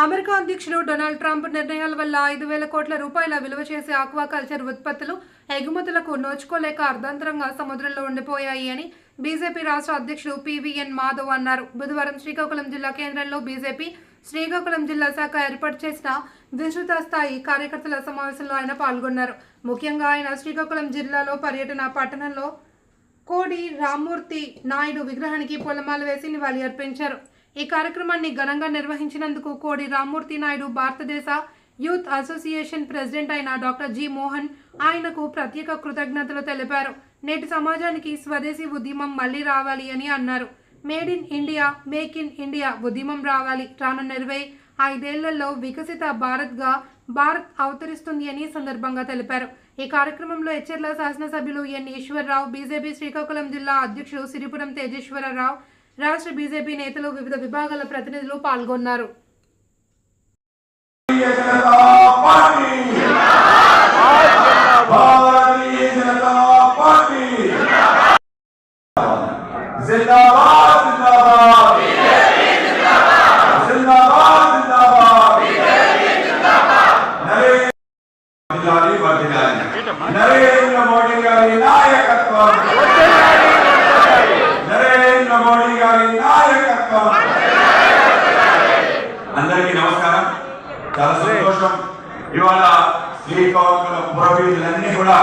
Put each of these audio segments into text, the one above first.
America అధ్యక్షుడు Donald Trump నిర్ణయాల వల్ల ఐదు వేల కోట్ల రూపాయల విలువ చేసే ఆక్వాకల్చర్ ఉత్పత్తులు ఎగుమతులకు నోచుకోలేక అర్ధాంతరంగా సముద్రంలో ఉండిపోయాయి అని బీజేపీ రాష్ట్ర అధ్యక్షుడు పివిఎన్ మాధవ్ అన్నారు. బుధవారం శ్రీకాకుళం జిల్లా కేంద్రంలో బీజేపీ శ్రీకాకుళం జిల్లా శాఖ ఏర్పాటు చేసిన విస్తృత స్థాయి కార్యకర్తల సమావేశంలో ఆయన పాల్గొన్నారు. ముఖ్యంగా ఆయన శ్రీకాకుళం జిల్లాలో పర్యటన పట్టణంలో కోడి రామ్మూర్తి నాయుడు విగ్రహానికి పూలమాల వేసి నివాళి అర్పించారు ఈ కార్యక్రమాన్ని ఘనంగా నిర్వహించినందుకు కోడి రామ్మూర్తి నాయుడు భారతదేశ యూత్ అసోసియేషన్ ప్రెసిడెంట్ అయిన డాక్టర్ జి మోహన్ ఆయనకు ప్రత్యేక కృతజ్ఞతలు తెలిపారు. నేటి సమాజానికి స్వదేశీ ఉద్యమం మళ్ళీ రావాలి అని అన్నారు. Made in India make in India ఉద్యమం రావాలి. రానున్న ఇరవై ఐదేళ్ళలో వికసిత భారత్గా భారత్ అవతరిస్తుంది అని సందర్భంగా తెలిపారు. ఈ కార్యక్రమంలో హెచ్చర్ల శాసనసభ్యులు ఎన్ ఈశ్వరరావు బీజేపీ శ్రీకాకుళం జిల్లా అధ్యక్షుడు సిరిపురం తేజేశ్వరరావు రాష్ట్ర బీజేపీ నేతలు వివిధ విభాగాల ప్రతినిధులు పాల్గొన్నారు. నరేంద్ర మోడీ గారి నాయకత్వం! చాలా సంతోషం ఇవాళ శ్రీకాకుళం పురవీధులన్నీ కూడా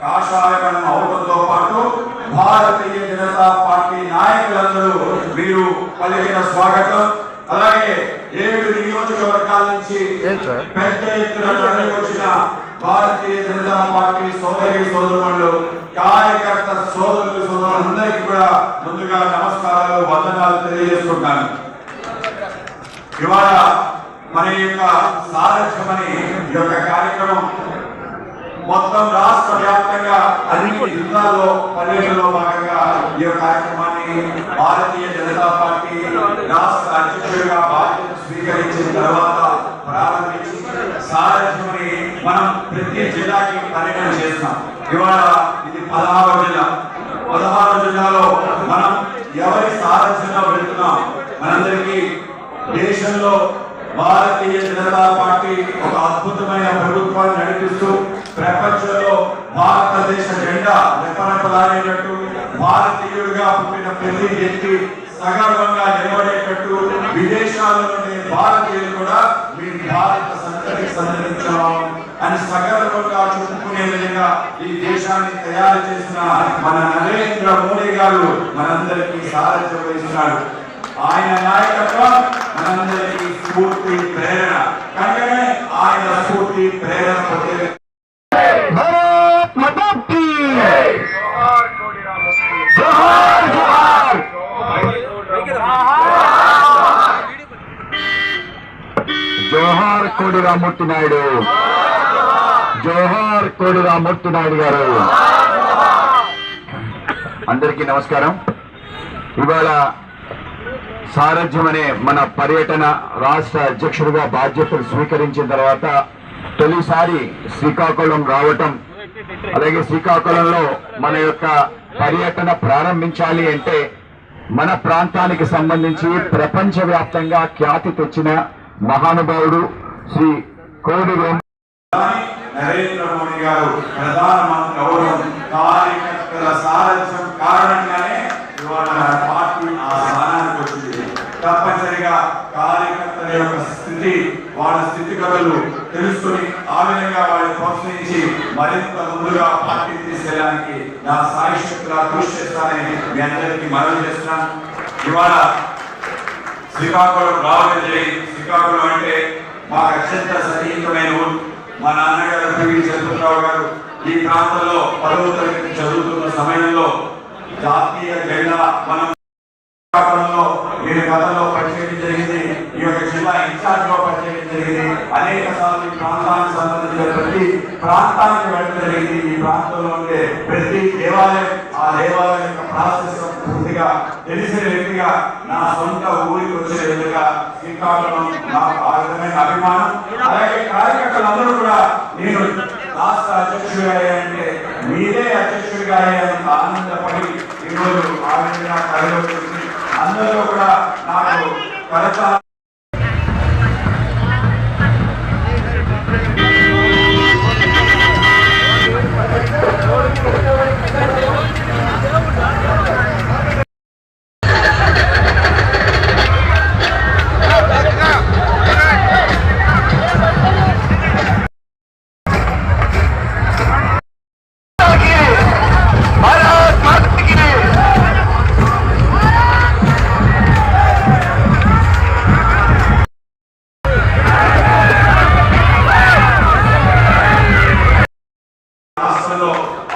కాషాయకరణం అవడంతో పాటు భారతీయ జనతా పార్టీ నాయకులందరూ మీరు పలికిన స్వాగతం. అలాగే ఏడు నియోజకవర్గాల నుంచి పెద్ద ఎత్తున వచ్చిన భారతీయ జనతా పార్టీ సోదరి సోదరులు కార్యకర్త సోదరులు సోదరులందరికీ కూడా ముందుగా నమస్కారాలు వందనాలు తెలియజేసుకుంటాను. ఇవాళ మన యొక్క సారథ్యమని ఈ యొక్క కార్యక్రమం మొత్తం రాష్ట్ర వ్యాప్తంగా అన్ని జిల్లాల్లో పర్యటనలో భాగంగా ఈ యొక్క కార్యక్రమాన్ని భారతీయ జనతా పార్టీ రాష్ట్ర అధ్యక్షుడిగా బాధ్యత స్వీకరించిన తర్వాత ప్రారంభించి సారథ్యమని మనం ప్రతి జిల్లాకి పర్యటన చేస్తాం ఇవాళ ఇది పదహారు జిల్లా. పదహారు జిల్లాలో మనం ఎవరి సారథ్యంలో వెళ్తున్నాం? మనందరికీ దేశంలో భారతీయ జనతా పార్టీ ఒక అద్భుతమైన ప్రభుత్వాన్ని నడిపిస్తూ ప్రపంచంలో భారతదేశ జెండా రెపరెపలాడేటట్టు భారతీయుడిగా పుట్టిన ప్రతి వ్యక్తి సగర్వంగా నిలబడేటట్టు విదేశాల్లో భారతీయులు కూడా మీ భారత సంతతికి సంతరించాం అని సగర్వంగా చెప్పుకునే విధంగా ఈ దేశాన్ని తయారు చేసిన మన నరేంద్ర మోడీ గారు మనందరికీ సారథ్యం వహిస్తున్నాడు ఆయన నాయకత్వం మనందరికీ స్ఫూర్తి ప్రేరణ. ఆయన స్ఫూర్తి ప్రేరణ జోహార్ కోడి జోహార్ కోడి రామూర్తి నాయుడు. జోహార్ కోడి రామూర్తి నాయుడు గారు. అందరికీ నమస్కారం. ఇవాళ సారథ్యం అనే మన పర్యటన రాష్ట్ర అధ్యక్షుడిగా బాధ్యతలు స్వీకరించిన తర్వాత తొలిసారి శ్రీకాకుళం రావటం. అలాగే శ్రీకాకుళంలో మన యొక్క పర్యటన ప్రారంభించాలి అంటే మన ప్రాంతానికి సంబంధించి ప్రపంచ వ్యాప్తంగా ఖ్యాతి తెచ్చిన మహానుభావుడు శ్రీ కోడి నరేంద్ర మోడీ గారు ప్రధానమంత్రి అవడం కార్యకర్తల సారథ్యం కారణంగా కార్యకర్తల యొక్క స్థితి వాళ్ళ స్థితిగతులు తెలుసుకుని ఆ విధంగా వాళ్ళని ప్రోత్సహించి మరింత ముందుగా పార్టీ తీసుకెళ్ళడానికి నా సాయశక్తులా కృషి చేస్తానని మీ అందరికీ మనవి చేస్తున్నాను ఇవాళ శ్రీకాకుళం రావడం శ్రీకాకుళం అంటే మాకు అత్యంత సన్నిహితమైన ఊరు. మా నాన్నగారు పివి చంద్రరావు గారు ఈ ప్రాంతంలో పదవ తరగతి చదువుతున్న సమయంలో జాతీయ జెండా మనం శ్రీకాకుళంలో నేను గతంలో పనిచేయడం జరిగింది. ఈ యొక్క జిల్లా ఇన్ఛార్జ్గా పనిచేయడం జరిగింది. అనేక సార్లు ఈ ప్రాంతానికి సంబంధించిన ప్రతి ప్రాంతానికి వెళ్ళడం జరిగింది. ఈ ప్రాంతంలో ఉండే ప్రతి దేవాలయం ఆ దేవాలయం యొక్క ప్రాసెస్ పూర్తిగా తెలిసిన వ్యక్తిగా నా సొంత ఊరికి వచ్చిన విధంగా శ్రీకాకుళం నాకు ఆ విధమైన అభిమానం. అలాగే కార్యకర్తలందరూ కూడా నేను రాష్ట్ర అధ్యక్షుడిగా అంటే మీరే అధ్యక్షుడిగా ఆనందపడి ఈరోజు ఆ విధంగా అందరూ కూడా నాకు కరచాల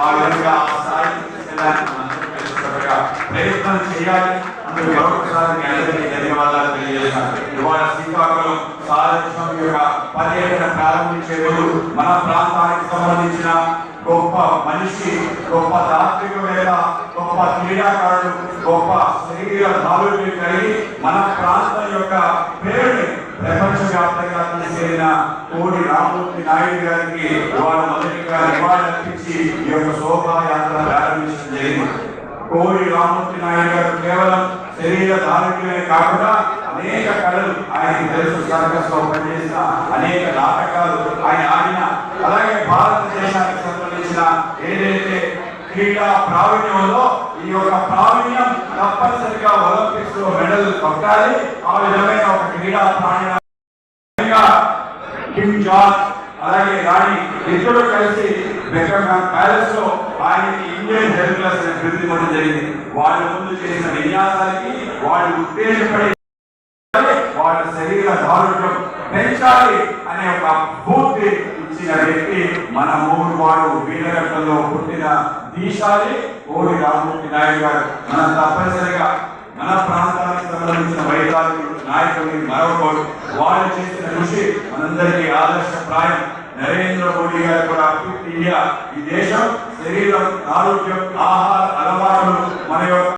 ఆ విధంగా ప్రయత్నం చేయాలి. అందరూ గౌరవించడానికి అందరికీ ధన్యవాదాలు తెలియజేస్తాను. ఇవాళ శ్రీకాకుళం సారథ్యం యొక్క పర్యటన ప్రారంభించే ముందు మన ప్రాంతానికి సంబంధించిన గొప్ప మనిషి గొప్ప తాత్విక తాత్వికవేత్త గొప్ప క్రీడాకారుడు గొప్ప శరీర ధారులు కలిగి మన ప్రాంతం యొక్క పేరుని ప్రపంచవ్యాప్తంగా చేరిన కోడి రామూర్తి నాయుడు గారికి వారు మొదటిగా నివాళులర్పించి ఈ యొక్క శోభాయాత్ర ప్రారంభించడం జరిగింది. కోడి రామూర్తి నాయుడు గారు కేవలం శరీర దారుణ్యమే కాకుండా అనేక కళలు ఆయన తెలుసు. సర్కస్లో పనిచేసిన అనేక నాటకాలు ఆయన ఆడిన అలాగే భారతదేశానికి సంబంధించిన ఏదైతే క్రీడా ప్రావీణ్యంలో ఈ యొక్క ప్రావీణ్యం తప్పనిసరిగా ఒలింపిక్స్లో మెడల్ కొట్టాలి. ఆ విధమైన ఒక క్రీడా ప్రావీణ్యం కిమ్ జార్జ్ అలాగే రాణి ఇద్దరు కలిసి బెకంగామ్ ప్యాలెస్లో ఆయనకి ఇండియన్ హెల్ప్లెస్ అనే బిరుదు ఇవ్వడం జరిగింది. వాళ్ళ ముందు చేసిన విన్యాసానికి వాళ్ళు ఉత్తేజపడి వాళ్ళ శరీర దారుణ్యం పెంచాలి అనే ఒక పూర్తి ఇచ్చిన వ్యక్తి మన మూడు వాడు వీరఘట్టంలో పుట్టిన దీశాలి ఓడి రామూర్తి నాయుడు గారు మనం తప్పనిసరిగా మన ప్రాంతానికి సంబంధించిన వైద్యులు నాయకుల్ని మరొకరు వాళ్ళు చేసిన కృషి మనందరికీ ఆదర్శప్రాయం. నరేంద్ర మోడీ గారు కూడా ఫిట్ ఇండియా. ఈ దేశం శరీరం ఆరోగ్యం ఆహార అలవాట్లు మన యొక్క